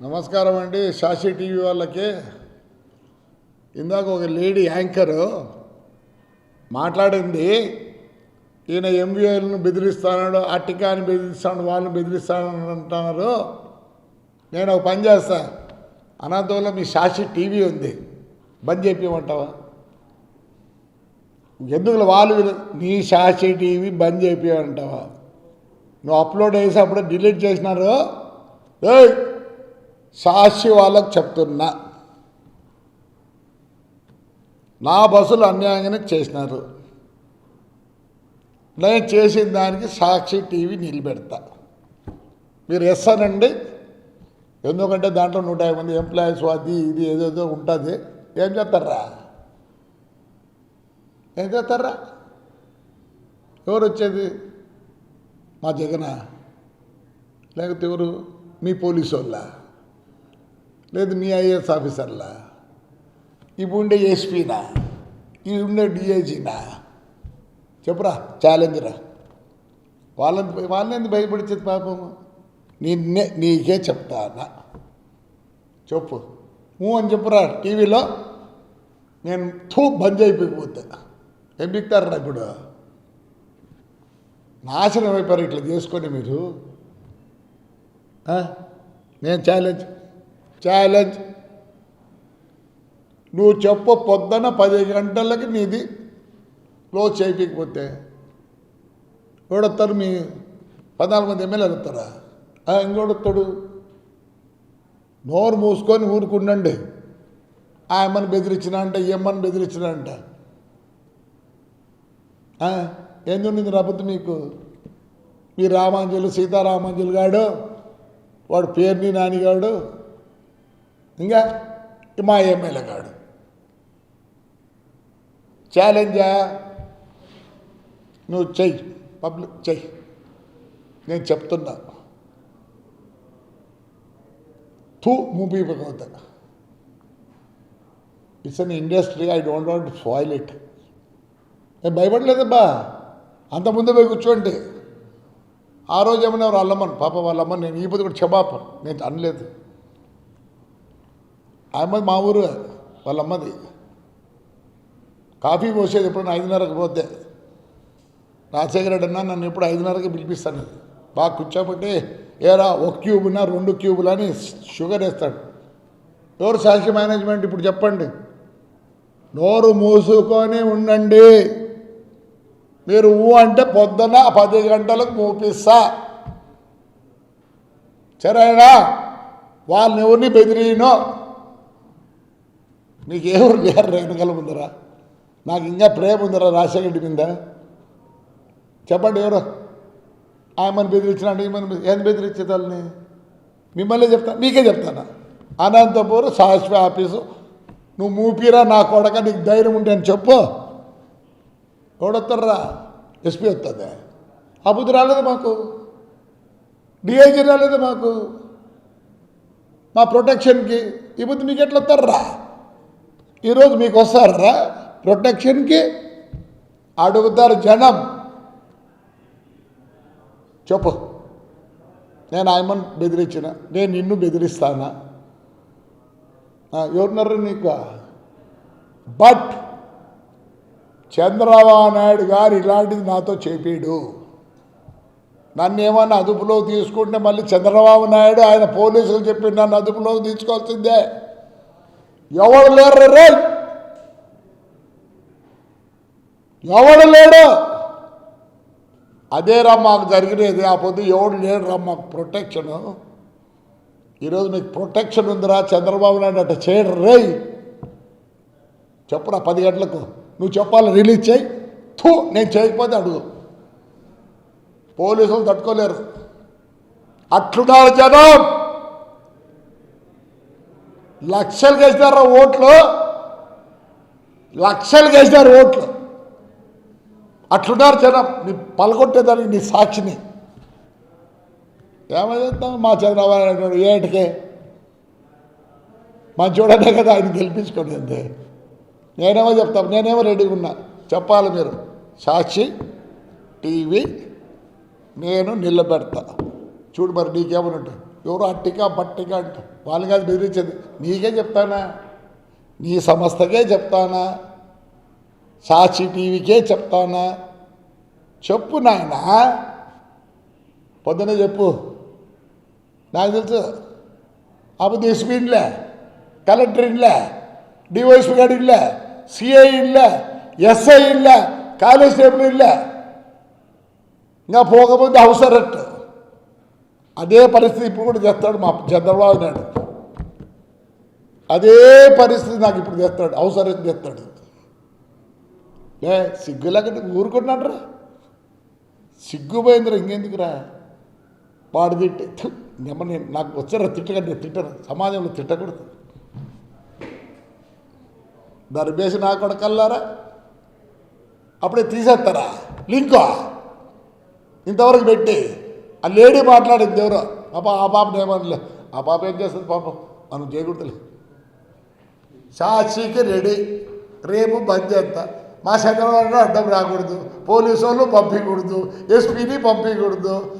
నమస్కారం అండి. శాషి టీవీ వాళ్ళకి. ఇందాక ఒక లేడీ యాంకరు మాట్లాడింది. ఈయన ఎంవీఏలను బెదిరిస్తాడు అట్టికాని బెదిరిస్తాడు వాళ్ళని బెదిరిస్తాడు అంటున్నారు. నేను ఒక పని చేస్తా. అనంతపురంలో మీ శాషి టీవీ ఉంది. బంద్ చేపించమంటావా ఎందుకు వాళ్ళు నీ శాషి టీవీ బంద్ చేపించమంటావా నువ్వు అప్లోడ్ చేసేప్పుడు డిలీట్ చేసినారు. ఏయ్! సాక్షి వాళ్ళకు చెప్తున్నా. నా బస్సులు అన్యాయంగానే చేసినారు. నేను చేసిన దానికి సాక్షి టీవీ నిలబెడతా. మీరు ఎస్సానండి ఎందుకంటే దాంట్లో నూట యాభై మంది ఎంప్లాయీస్ అది ఇది ఏదేదో ఉంటుంది. ఏం చేస్తారా? ఏం చేస్తారా? ఎవరు వచ్చేది? మా జగన? లేకపోతే ఎవరు? మీ పోలీసు వాళ్ళ లేదు మీ ఐఏఎస్ ఆఫీసర్లా? ఇప్పుడు ఉండే ఎస్పీనా? ఇది ఉండే డిఐజీనా? చెప్పురా ఛాలెంజ్రా వాళ్ళని వాళ్ళని ఎందుకు భయపడిచేది పాపము నిన్నే నీకే చెప్తానా? చెప్పు. ఊ అని చెప్పురా టీవీలో నేను థూ బంద్ అయిపోయిపోతే. ఏం బిక్తారా ఇప్పుడు? నాశనం అయిపోయారు ఇట్లా చేసుకొని మీరు. నేను ఛాలెంజ్ ఛాలెంజ్. నువ్వు చెప్పు పొద్దున పది గంటలకి నీది క్లోజ్ చేయకపోతే ఎవడొస్తారు మీ పద్నాలుగు మంది ఎమ్మెల్యేలు వస్తారా ఇంకోడొస్తాడు నోరు మూసుకొని ఊరుకుండండి. ఆ అమ్మని బెదిరించిన అంట ఈ బెదిరించిన అంట. ఎందుకు రాబోతు మీకు? మీ రామాంజలు సీతారామాంజలు గాడు వాడు పేరుని నానిగాడు ఇంకా మా ఎమ్మెల్యే కాడు. ఛాలెంజా? నువ్వు చెయ్యి పబ్లిక్ చెయ్యి. నేను చెప్తున్నా. తూ movie భగవత. It's an industry I don't want foil it నేను భయపడలేదబ్బా. అంత ముందు పోయి కూర్చోండి. ఆ రోజు ఏమన్నా ఎవరు అమ్మను పాప వాళ్ళమ్మ నేను ఈ పొద్దు కూడా చెబాప నేను అనలేదు. అమ్మది మా ఊరు వాళ్ళ అమ్మది కాఫీ పోసేది ఎప్పుడన్నా ఐదున్నరకు పోతే. రాజశేఖర రెడ్డి అన్న నన్ను ఎప్పుడు ఐదున్నరకి పిలిపిస్తాను బాగా కూర్చోబట్టి ఏరా ఒక క్యూబునా రెండు క్యూబులు అని షుగర్ వేస్తాడు. ఎవరు సాక్షి మేనేజ్మెంట్ ఇప్పుడు చెప్పండి. నోరు మూసుకొని ఉండండి. మీరు ఊ అంటే పొద్దున పది గంటలకు మూపిస్తా సరేనా? వాళ్ళని ఎవరిని బెదిరినో నీకు ఎవరు వెనకాల ముందరా? నాకు ఇంకా ప్రేమ ఉందరా రాజశేఖరెడ్డి మీద. చెప్పండి ఎవరు? ఆమెను బెదిరించినాడు ఈమెను ఏం బెదిరించే వాళ్ళని మిమ్మల్ని చెప్తా మీకే చెప్తాను? అనంతపురం శాశ్వత ఆఫీసు. నువ్వు మూపిరా నా కొడక నీకు ధైర్యం ఉంటే అని చెప్పు. ఎవడొస్తారా ఎస్పీ వస్తుంది ఆ బుద్ధి రాలేదు మాకు? డిఐజీ రాలేదు మాకు? మా ప్రొటెక్షన్కి? ఈ బుద్ధి మీకు ఎట్లా వస్తారా ఈరోజు మీకు వస్తారా ప్రొటెక్షన్కి అడుగుతారు జనం. చెప్పు. నేను ఆయమని బెదిరించిన. నేను నిన్ను బెదిరిస్తానా? ఎవరున్నారు నీకు? బట్ చంద్రబాబు నాయుడు గారు ఇలాంటిది నాతో చెప్పాడు. నన్ను ఏమన్నా అదుపులో తీసుకుంటే మళ్ళీ చంద్రబాబు నాయుడు ఆయన పోలీసులు చెప్పి నన్ను అదుపులో తీసుకోవాల్సిందే. ఎవడు లేరు రే? ఎవడు లేడు? అదేరా మాకు జరిగినది. ఆ పొద్దు ఎవడు లేడురా మాకు ప్రొటెక్షను ఈరోజు మీకు ప్రొటెక్షన్ ఉందిరా చంద్రబాబు నాయుడు అట్ట చేయడు రేయ్ చెప్పురా పది గంటలకు. నువ్వు చెప్పాలి రిలీజ్ చేయి. థూ నేను చేయకపోతే అడుగు. పోలీసులు తట్టుకోలేరు. అట్లున్నారు జనం. లక్షలు వేసినారా ఓట్లు. లక్షలు వేసినారు ఓట్లు. అట్లున్నారు జనం. నీ పలగొట్టేదానికి నీ సాక్షిని. ఏమైందాం మా చంద్రబాబు నాయుడు ఏటికే చూడనే కదా ఆయన అంతే. నేనేమో చెప్తాను నేనేమో రెడీగా ఉన్నా. చెప్పాలి మీరు. సాక్షి టీవీ నేను నిలబెడతా. చూడు మరి నీకేమనుంటుంది? ఎవరు అట్టిగా పట్టిక అంట వాళ్ళు కాదు బెదిరించేది నీకే చెప్తానా? నీ సంస్థకే చెప్తానా? సాక్షి టీవీకే చెప్తానా? చెప్పు నాయన. పొద్దునే చెప్పు. నాకు తెలుసు. అప్పుడు ఎస్పీ ఇన్లే కలెక్టర్ ఇన్లే డివైఎస్పీ గారు ఇన్లే సిఐ ఇన్లే ఎస్ఐ ఇన్లే కానిస్టేబుల్ ఇన్లే ఇంకా పోకపోతే అవసరట్ అదే పరిస్థితి ఇప్పుడు కూడా చేస్తాడు మా చంద్రబాబు నాయుడు. అదే పరిస్థితి నాకు ఇప్పుడు చేస్తాడు అవసరం చేస్తాడు. లే సిగ్గులాగంటే ఊరుకుంటున్నాడు సిగ్గుపోయిందిరా ఇంకెందుకురా? వాడు తిట్టి థు, నాకు వచ్చారా తిట్టకండి తిట్టరు సమాజంలో తిట్టకూడదు. దర్బేసి నా కొడకల్లారా? అప్పుడే తీసేస్తారా? లింకో ఇంతవరకు పెట్టి ఆ లేడీ మాట్లాడింది ఎవరో? పాప ఆ పాప ఏమనలే. ఆ పాప ఏం చేస్తుంది పాపం? మనం చేయకూడదులే. సాక్షికి రెడీ. రేపు బంద్ చేస్తా. మా చంద్రబాబు అడ్డం రాకూడదు. పోలీసు వాళ్ళు పంపించకూడదు. ఎస్పీని పంపించకూడదు.